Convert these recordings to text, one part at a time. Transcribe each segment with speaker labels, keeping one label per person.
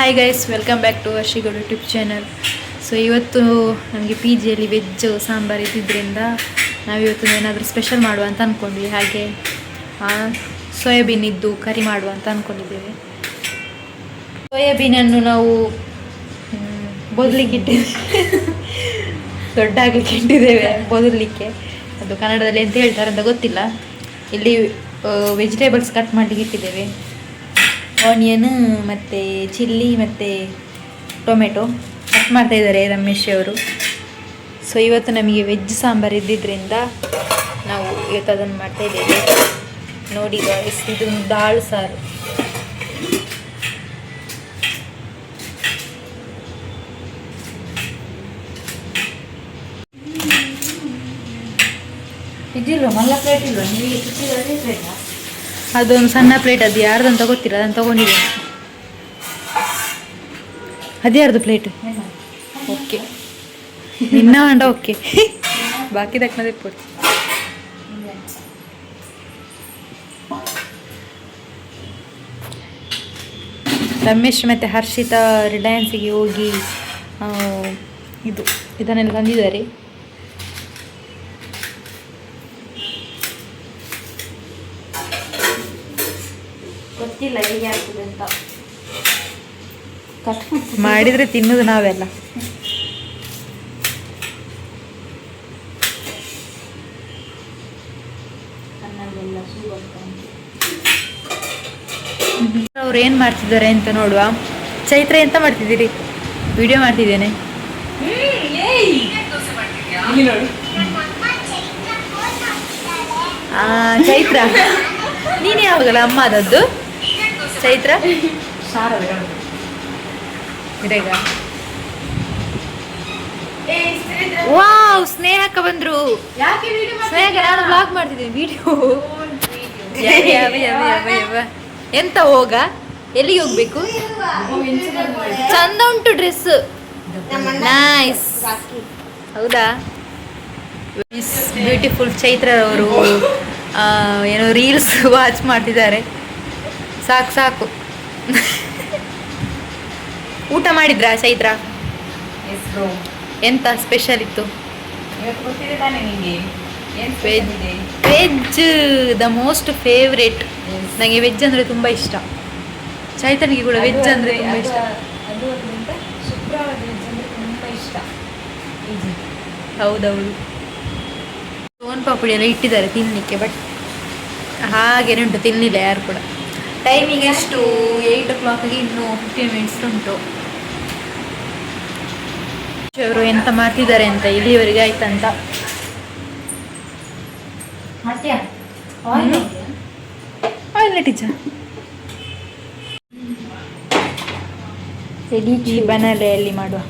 Speaker 1: Hi guys welcome back to ವರ್ಷಿಗೌಡ YouTube channel so ಇವತ್ತು ನಮಗೆ P ಜಿಯಲ್ಲಿ ವೆಜ್ ಸಾಂಬಾರು ಇದ್ದಿದ್ದರಿಂದ ನಾವಿವತ್ತು ಏನಾದರೂ ಸ್ಪೆಷಲ್ ಮಾಡುವ ಅಂತ ಅಂದ್ಕೊಂಡ್ವಿ ಹಾಗೆ ಸೋಯಾಬೀನ್ ಇದ್ದು ಕರಿ ಮಾಡುವ ಅಂತ ಅಂದ್ಕೊಂಡಿದ್ದೇವೆ ಸೋಯಾಬೀನನ್ನು ನಾವು ಬದಲಿಗೆ ಇಟ್ಟಿದ್ದೇವೆ. ದೊಡ್ಡ ಆಗಲಿಕ್ಕೆ ಇಟ್ಟಿದ್ದೇವೆ, ಬೋದಲಿಕ್ಕೆ. ಅದು ಕನ್ನಡದಲ್ಲಿ ಎಂತ ಹೇಳ್ತಾರೆ ಅಂತ ಗೊತ್ತಿಲ್ಲ. ಇಲ್ಲಿ ವೆಜಿಟೇಬಲ್ಸ್ ಕಟ್ ಮಾಡಲಿಕ್ಕೆ ಇಟ್ಟಿದ್ದೇವೆ. ಆನಿಯನ್ ಮತ್ತು ಚಿಲ್ಲಿ ಮತ್ತು ಟೊಮೆಟೊ ಕಟ್ ಮಾಡ್ತಾಯಿದ್ದಾರೆ ರಮೇಶ್ ಅವರು. ಸೊ ಇವತ್ತು ನಮಗೆ ವೆಜ್ ಸಾಂಬಾರು ಇದ್ದಿದ್ದರಿಂದ ನಾವು ಇವತ್ತು ಅದನ್ನು ಮಾಡ್ತಾಯಿದ್ದೇವೆ ನೋಡಿ ಇದು ದಾಳು ಸಾರು.
Speaker 2: ಇದಿಲ್ವ? ಮಲ್ಲ ಪ್ಲೇಟ್ ನೀವು ಅದೇ ಪ್ಲೇಟಾ
Speaker 1: ಅದೊಂದು ಸಣ್ಣ ಪ್ಲೇಟ್ ಅದು ಯಾರ್ದಂತ ಗೊತ್ತಿಲ್ಲ ಅದನ್ನು ತಗೊಂಡಿದ್ದೆ ಅದ್ಯಾರ್ದು ಪ್ಲೇಟ್ ಓಕೆ. ನಿನ್ನ ಅಂಡ ಓಕೆ. ಬಾಕಿ ದಕ್ಕನದೇ ಕೊಡ್ತೀನಿ. ರಮೇಶ್ ಮತ್ತು ಹರ್ಷಿತಾ ರಿಲಯನ್ಸಿಗೆ ಹೋಗಿ ಇದು, ಇದನ್ನೆಲ್ಲ ತಂದಿದ್ದಾರೆ
Speaker 2: ಗೊತ್ತಿಲ್ಲ ಹೇಗೆ ಆಗ್ತದೆ ಅಂತ ಕಟ್
Speaker 1: ಮಾಡಿದರೆ ತಿನ್ನೋದು ನಾವೆಲ್ಲ. ಅವ್ರು ಏನು ಮಾಡ್ತಿದ್ದಾರೆ ಅಂತ ನೋಡುವ. ಚೈತ್ರ ಎಂತ ಮಾಡ್ತಿದ್ದೀರಿ? ವಿಡಿಯೋ ಮಾಡ್ತಿದ್ದೇನೆ. ಆ, ಚೈತ್ರ. ನೀನು ಯಾವಾಗಲ್ಲ ಅಮ್ಮ ಅದದ್ದು ಚೈತ್ರ ವಾವ್ ಸ್ನೇಹಕ್ಕ ಬಂದ್ರು. ಸ್ನೇಹಕ ನಾನು ಬ್ಲಾಗ್ ಮಾಡ್ತಿದ್ದೀನಿ ವಿಡಿಯೋ ಎಂತ ಹೋಗ? ಎಲ್ಲಿಗೆ ಹೋಗ್ಬೇಕು? ಚಂದ ಉಂಟು ಡ್ರೆಸ್ ನೈಸ್ ಹೌದಾ? ಬ್ಯೂಟಿಫುಲ್ ಚೈತ್ರ ಅವರು ಆ, ಏನೋ ರೀಲ್ಸ್ ವಾಚ್ ಮಾಡ್ತಿದ್ದಾರೆ. ಸಾಕು ಸಾಕು. ಊಟ ಮಾಡಿದ್ರಾ
Speaker 2: bro.
Speaker 1: ಎಂತ ಸ್ಪೆಷಲ್ ಇತ್ತು? ವೆಜ್ ದ ಮೋಸ್ಟ್ ಫೇವ್ರೇಟ್ ನನಗೆ ವೆಜ್ ಅಂದರೆ ತುಂಬ ಇಷ್ಟ. ಚೈತನಿಗೆ ಕೂಡ ವೆಜ್ ಅಂದರೆ ತುಂಬ ಇಷ್ಟ. ಹೌದೌದು. ಸೋನ್ ಪಾಪುಡಿ ಎಲ್ಲ ಇಟ್ಟಿದ್ದಾರೆ ತಿನ್ನಲಿಕ್ಕೆ ಬಟ್ ಹಾಗೇನೆ ಉಂಟು ತಿನ್ನಲಿಲ್ಲ ಯಾರು ಕೂಡ. ಟೈಮಿಂಗ್ ಎಷ್ಟು? ಏಯ್ಟ್ ಓ ಕ್ಲಾಕಿಗೆ ಇನ್ನೂ ಫಿಫ್ಟೀನ್ ಮಿನಿಟ್ಸ್ ಉಂಟು. ಅವರು ಎಂತ ಮಾಡ್ತಿದ್ದಾರೆ ಅಂತ ಇಲ್ಲಿವರೆಗೆ ಆಯ್ತಂತ. ಟೀಚರ್. ಈ ಬನಾಲೆಯಲ್ಲಿ ಮಾಡುವ.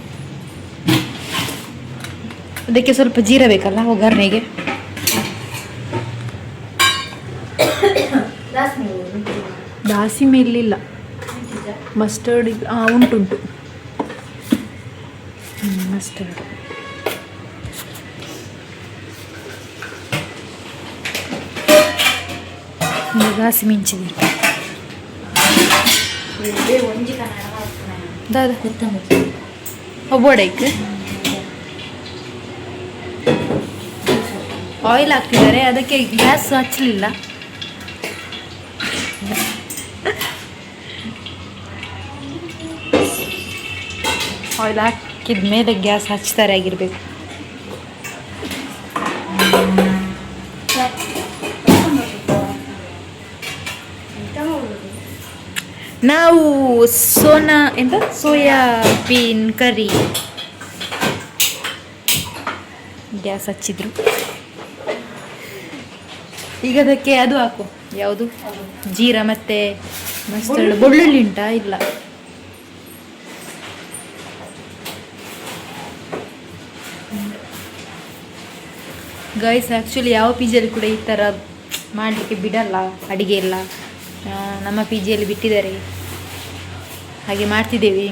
Speaker 1: ಅದಕ್ಕೆ ಸ್ವಲ್ಪ ಜೀರ ಬೇಕಲ್ಲ ಒಗ್ಗರಣೆಗೆ. ದಾಸಿಮೆ ಇಲ್ಲಿಲ್ಲ ಮಸ್ಟರ್ಡ್ ಉಂಟುಂಟು ಮಸ್ಟರ್ಡ್ ದಾಸಿ ಮಿಂಚಿದೆ
Speaker 2: ಒಂಜಿ ಕನ್ನಡ ಮಾಡ್ತಾನೆ
Speaker 1: ದಾದ
Speaker 2: ಕೊತ್ತಂಬರಿ
Speaker 1: ಒಬ್ಬೋಡೈಕ್ ಆಯಿಲ್ ಹಾಕ್ತಿದ್ದಾರೆ ಅದಕ್ಕೆ ಗ್ಯಾಸ್ ಹಚ್ಚಲಿಲ್ಲ ಆಯಿಲ್ ಹಾಕಿದ ಮೇಲೆ ಗ್ಯಾಸ್ ಹಚ್ತಾರೆ ಆಗಿರಬೇಕು. ನಾವು ಸೋನಾ ಎಂತ? Soyabean curry. ಗ್ಯಾಸ್ ಹಚ್ಚಿದ್ರು. ಈಗ ಅದಕ್ಕೆ ಅದು ಹಾಕು. ಯಾವುದು? ಜೀರಾ ಮತ್ತೆ ಮಸ್ಟರ್ಡ್ ಬೆಳ್ಳುಳ್ಳಿ ಉಂಟಾ? ಇಲ್ಲ. ಗೈಸ್ ಆ್ಯಕ್ಚುಲಿ ಯಾವ ಪಿ ಜಿಯಲ್ಲಿ ಕೂಡ ಈ ಥರ ಮಾಡಲಿಕ್ಕೆ ಬಿಡಲ್ಲ, ಅಡುಗೆ ಎಲ್ಲ ನಮ್ಮ ಪಿ ಜಿಯಲ್ಲಿ ಬಿಟ್ಟಿದ್ದಾರೆ. ಹಾಗೆ ಮಾಡ್ತಿದ್ದೇವೆ.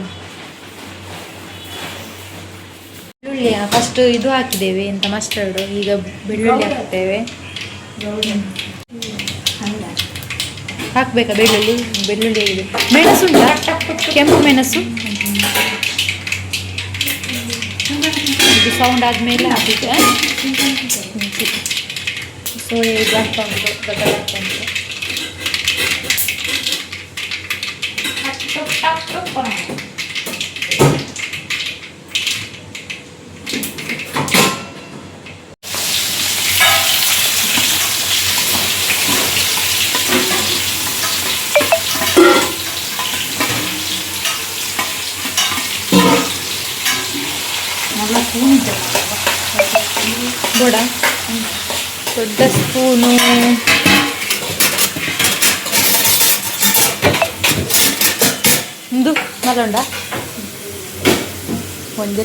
Speaker 1: ಬೆಳ್ಳುಳ್ಳಿ ಫಸ್ಟು ಇದು ಹಾಕಿದ್ದೇವೆ ಎಂತ ಮಸ್ಟರ್ಡ್ ಈಗ ಬೆಳ್ಳುಳ್ಳಿ ಹಾಕ್ತೇವೆ. ಹಾಕ್ಬೇಕಾ ಬೆಳ್ಳುಳ್ಳಿ? ಬೆಳ್ಳುಳ್ಳಿ ಮೆಣಸು ಕೆಂಪು ಮೆಣಸು? ಇದು ಸೌಂಡ್ ಆದಮೇಲೆ ಹಾಕಿದ್ದೆ ಸೊ ಈಗ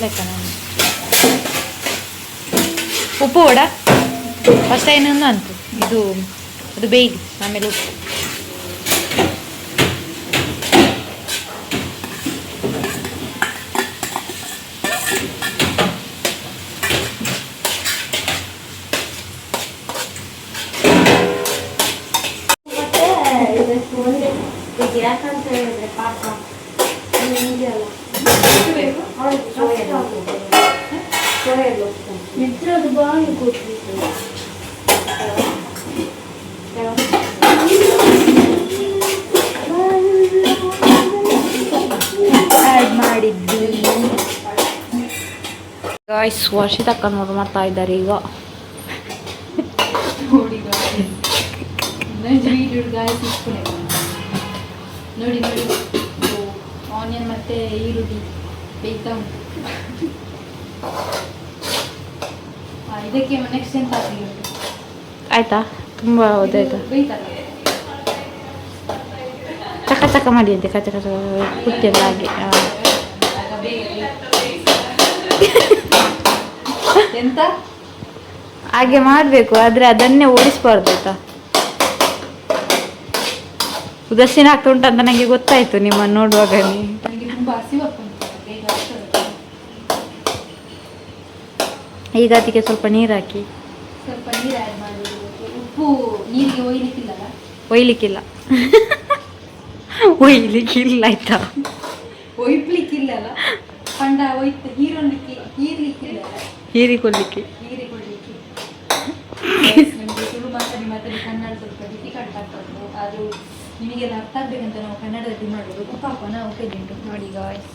Speaker 1: ಲೆಕ್ಕ ನಾನು. ಉಪ್ಪು ವಡ? ಫಸ್ಟ್ ಏನನ್ನು ಅಂತು. ಇದು ಅದು ಬೇಯಿ ಆಮೇಲೆ ಉಪ್ಪು.
Speaker 2: ಹೇಳಿದ್ರೆ ಪಾಪ ನಿಮಗೆ ಅಲ್ಲ ಕೂತ್ಬಿಟ್ಟು
Speaker 1: ಆ್ಯಡ್ ಮಾಡಿದ್ದು
Speaker 2: ಗಾಯ್ಸ್ ವರ್ಷಿತಕ್ಕ ನೋಡಿ ಮಾಡ್ತಾ ಇದ್ದಾರೆ ಈಗ
Speaker 1: ನೋಡಿ ನೋಡಿ. ಆನಿಯನ್ ಮತ್ತೆ ಈರುಳ್ಳಿ ಬೇಯ್ತಾ ಉಂಟು ಇದಕ್ಕೆ ನೆಕ್ಸ್ಟ್ ಉಂಟು
Speaker 2: ಆಯ್ತಾ? ತುಂಬ ಒದ್ದಾಯ್ತಾ
Speaker 1: ಬೇಯ್ತಲ್ಲ
Speaker 2: ಚಕ ಚಕ ಮಾಡಿ ಅಂತೆ ಕಚ ಕಚ ಕುಟ್ಟಿಯಲ್ಲ ಹಾಗೆ
Speaker 1: ಎಂತ?
Speaker 2: ಹಾಗೆ ಮಾಡಬೇಕು ಆದರೆ ಅದನ್ನೇ ಓಡಿಸ್ಬಾರ್ದು ಆಯ್ತಾ? ಉದಾಸೀನ ಆಗ್ತಾ ಉಂಟು ಅಂತ ನನಗೆ ಗೊತ್ತಾಯ್ತು ನಿಮ್ಮನ್ನು ನೋಡುವಾಗ ಈಗ ಅದಕ್ಕೆ ಸ್ವಲ್ಪ ನೀರು ಹಾಕಿ
Speaker 1: ಸ್ವಲ್ಪ ನೀರು ಆ್ಯಡ್ ಮಾಡೋದು ಉಪ್ಪು ನೀರಿಗೆ ಒಯ್ಲಿಕ್ಕಿಲ್ಲಲ್ಲ?
Speaker 2: ಒಯ್ಲಿಕ್ಕಿಲ್ಲ. ಒಯ್ಲಿಕ್ಕಿಲ್ಲ ಆಯ್ತಾ?
Speaker 1: ಒಯ್ಲಿಕ್ಕಿಲ್ಲಲ್ಲ ಪಂಡ ಒಯ್ತು ಹೀರಿಕೊಳ್ಳಿಕ್ಕೆ. ಮಾತಾಡಿ ಮಾತಾಡಿ ಕನ್ನಡ ಸ್ವಲ್ಪ ಡಿಫಿಕಲ್ಟ್ ಆಗ್ತದೆ ಅದು ನಿಮಗೆಲ್ಲ ಅರ್ಥ ಆಗ್ಬೇಕಂತ ನಾವು ಕನ್ನಡದಲ್ಲಿ ಮಾಡೋದು ಪಾಪ ನಾವು ಉಂಟು ನೋಡಿ ಗಾಯ್ಸ್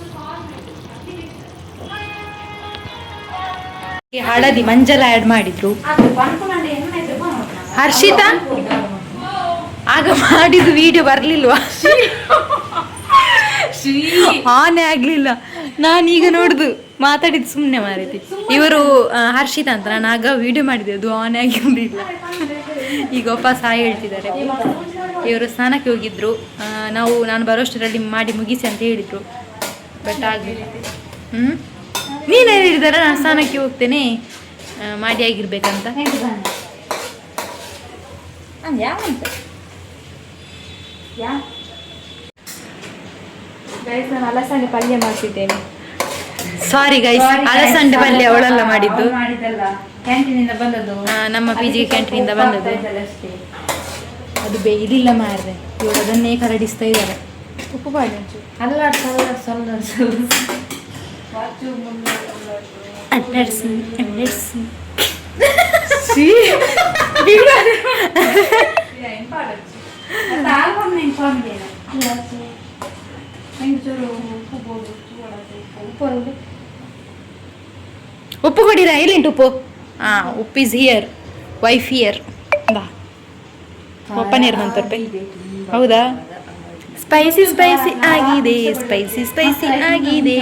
Speaker 1: ಹಳದಿ ಮಂಜಲ ಆ್ಯಡ್ ಮಾಡಿದ್ರು. ಹರ್ಷಿತಾ? ಆಗ ಮಾಡಿದ ವಿಡಿಯೋ ಬರ್ಲಿಲ್ವಾ? ಆನೆ ಆಗ್ಲಿಲ್ಲ. ನಾನೀಗ ನೋಡುದು ಮಾತಾಡಿದ್ ಸುಮ್ಮನೆ ಮಾರೈತಿ. ಇವರು ಹರ್ಷಿತ ಹರ್ಷಿತಾ ಅಂತ. ನಾನು ಆಗ ವಿಡಿಯೋ ಮಾಡಿದೆ ಅದು ಆನೆ ಆಗಿರಲಿಲ್ಲ ಈಗ ವಾಪಸ್ ಹಾಯ್ ಹೇಳ್ತಿದ್ದಾರೆ. ಇವರು ಸ್ನಾನಕ್ಕೆ ಹೋಗಿದ್ರು. ನಾವು ನಾನು ಬರೋಷ್ಟರಲ್ಲಿ ಮಾಡಿ ಮುಗಿಸಿ ಅಂತ ಹೇಳಿದ್ರು. ಬಟ್ ಆಗಲಿಲ್ಲ ಹ್ಞೂ ನೀನು ಹೇಳಿದಾರ ನಾನು ಸ್ನಾನಕ್ಕೆ ಹೋಗ್ತೇನೆ. ಮಾಡಿ ಆಗಿರ್ಬೇಕಂತ.
Speaker 2: ನಾನು ಪಲ್ಯ ಮಾಡ್ತಿದ್ದೇನೆ.
Speaker 1: ಸಾರಿ ಗೈಸ್ ಅಲಸಂಡೆ ಪಲ್ಯ ಅವಳೆಲ್ಲ ಮಾಡಿದ್ದು.
Speaker 2: ಮಾಡಿದ್ದಲ್ಲ. ಕ್ಯಾಂಟೀನಿಂದ ಬಂದದ್ದು.
Speaker 1: ನಮ್ಮ ಪಿ ಜಿ ಕ್ಯಾಂಟೀನಿಂದ ಬಂದದ್ದು. ಅದು ಬೇಯಲಿಲ್ಲ ಮಾರ್ರೆ ಇವರು ಅದನ್ನೇ ಕರಡಿಸ್ತಾ ಇದ್ದಾರೆ ಉಪ್ಪು ಬಾಡಿ ಒಂಚೂರು
Speaker 2: ಅಲ್ಲಾಡ್ ಸಲ್ಲಾಡ್ ಸಲ್ಲಾಡ್ ಸಲ್ಲಾಡ್
Speaker 1: ಅಲ್ಲರ್ಸಿ ಅಲ್ಲರ್ಸಿ ಉಪ್ಪು ಕೊಡಿರಾ ಎಲ್ಲಿಂಟು ಉಪ್ಪು ಹಾ ಉಪ್ಪು ಇಸ್ ಹಿಯರ್ ವೈಫ್ ಹಿಯರ್ ಬಾ ಮಂತರ್ಪೆ ಹೌದಾ? ಸ್ಪೈಸಿ ಸ್ಪೈಸಿ ಆಗಿದೆ ಸ್ಪೈಸಿ ಸ್ಪೈಸಿ ಆಗಿದೆ.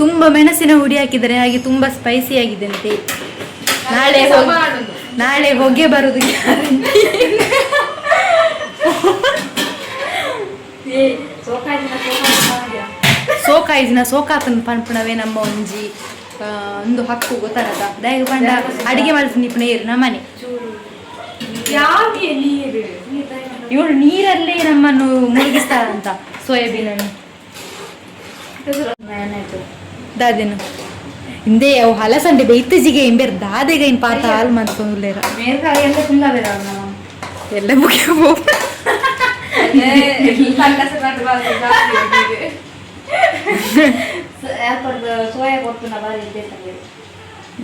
Speaker 1: ತುಂಬ ಮೆಣಸಿನ ಹುಡಿ ಹಾಕಿದರೆ ಹಾಗೆ ತುಂಬ ಸ್ಪೈಸಿ ಆಗಿದೆ ಅಂತೆ ನಾಳೆ ನಾಳೆ ಹೊಗೆ ಬರುದು. ಸೋಕಾಯ್ಜಿನ ಸೋಕಾತನ ಪನ್ಪುಣವೇ ನಮ್ಮ ಒಂಜಿ ಒಂದು ಹಕ್ಕು ಗೊತ್ತಾಗತ್ತ? ದಯಗ ಪಂಡ ಅಡಿಗೆ ಮಾಡ್ತೀನಿ ಪುಣ ಏರು ನಮ್ಮನೆ ಇವಳು ನೀರಲ್ಲಿ ನಮ್ಮನ್ನು ಮುಳುಗಿಸ್ತಾರಂತ ಸೋಯಾಬೀನ್ ಅನ್ನು ದಾದೆನು. ಹಿಂದೆ ಅವು ಹಲಸಂಡೆ ಬೇಯ್ತಿಜಿಗೆ ಎಂಬೇರ್ ದಾದೆಗ ಇನ್ ಪಾತ ಹಾಲು ಮಾಡ್ಕೊಂಡ್ಲೇರ ಎಲ್ಲ ಮುಗಿಯ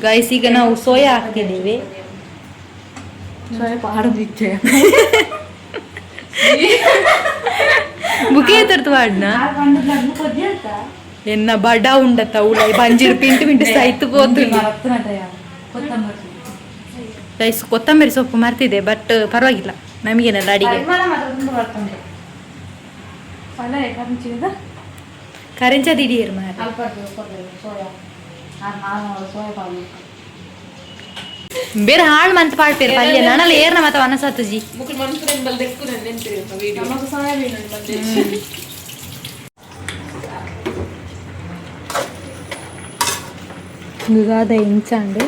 Speaker 1: ಗೈಸ್ ಈಗ ನಾವು ಸೋಯಾ ಹಾಕ್ತಿದ್ದೀವಿ.
Speaker 2: ಸೋಯಾ ಪಾಡದಿತ್ತೆ
Speaker 1: ಬುಕೆ ತರ್ತು ವಾಡ್ನ ಎನ್ನ ಬಡ ಉಂಡತ್ತ ಉಳ ಬಂಜಿರು ಪಿಂಟು ಪಿಂಟು ಸೈತು ಹೋತು ಗೈಸ್ ಕೊತ್ತಂಬರಿ ಸೊಪ್ಪು ಮರ್ತಿದೆ ಬಟ್ ಪರವಾಗಿಲ್ಲ ನಮಗೇನಲ್ಲ ಅಡಿಗೆ ಕರೆಂಚದ ಇಡಿಯರು ಮಾರ ಬೇರೆ ಹಾಳು ಮಂತ್ ಪಾಡ್ಪೇರು ಪಲ್ಯ ನನಲ್ಲ ಏರ್ನ ಮತ್ತೆ ಅನಸತ್ತಜಿ
Speaker 3: ಮುಖ ಮನ್ಸೂರನ್ ಬಲ್ ದೆಕ್ಕು ನನ್ನ ನೆನ್ಪಿರುತ್ತೆ ವಿಡಿಯೋ
Speaker 1: ಗಾದ ಇಂಚಾಂಡು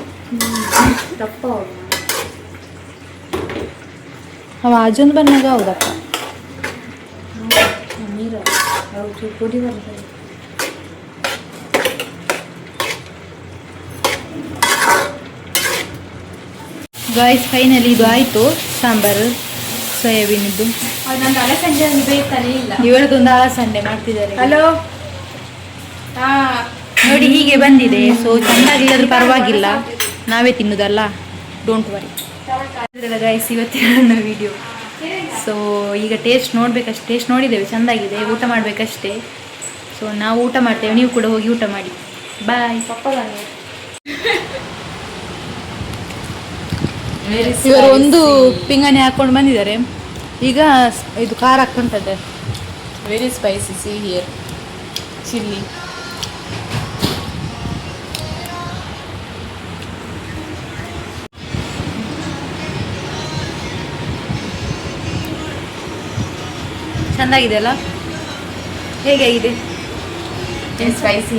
Speaker 1: ಅವ ಅಜೊಂದು ಬನ್ನಾಗ ಗಾಯ್ಸ್ ಫೈನಲಿ ಇದು ಆಯಿತು. ಸಾಂಬಾರು ಸೋಯಾಬೀನಿದ್ದು.
Speaker 2: ನನ್ನ ಅಲಸಂದೆ ಬೇಯ್ತಾನೆ ಇಲ್ಲ.
Speaker 1: ಇವರದೊಂದು ಅಲಸಂಡೆ ಮಾಡ್ತಿದ್ದಾರೆ.
Speaker 2: ಹಲೋ
Speaker 1: ನೋಡಿ ಹೀಗೆ ಬಂದಿದೆ. ಸೊ ಚೆನ್ನಾಗಿಲ್ಲದ್ರೂ ಪರವಾಗಿಲ್ಲ. ನಾವೇ ತಿನ್ನುದಲ್ಲ. ಡೋಂಟ್ ವರಿ ಗಾಯ್ಸ್ ಇವತ್ತಿನ ನನ್ನ ವಿಡಿಯೋ ಸೊ ಈಗ ಟೇಸ್ಟ್ ನೋಡ್ಬೇಕಷ್ಟೇ. ಟೇಸ್ಟ್ ನೋಡಿದ್ದೇವೆ ಚೆಂದಾಗಿದೆ. ಊಟ ಮಾಡಬೇಕಷ್ಟೇ. ಸೊ ನಾವು ಊಟ ಮಾಡ್ತೇವೆ. ನೀವು ಕೂಡ ಹೋಗಿ ಊಟ ಮಾಡಿ. ಬಾಯ್ ಇವರು ಒಂದು ಪಿಂಗಣಿ ಹಾಕೊಂಡು ಬಂದಿದ್ದಾರೆ. ಈಗ ಇದು ಖಾರ ಹಾಕ್ಕೊಂತದ್ದೆ.
Speaker 3: Very spicy see here chilli
Speaker 1: ಚೆಂದಾಗಿದೆ ಅಲ್ಲ ಹೇಗೆ ಆಗಿದೆ?
Speaker 3: ಸ್ಪೈಸಿ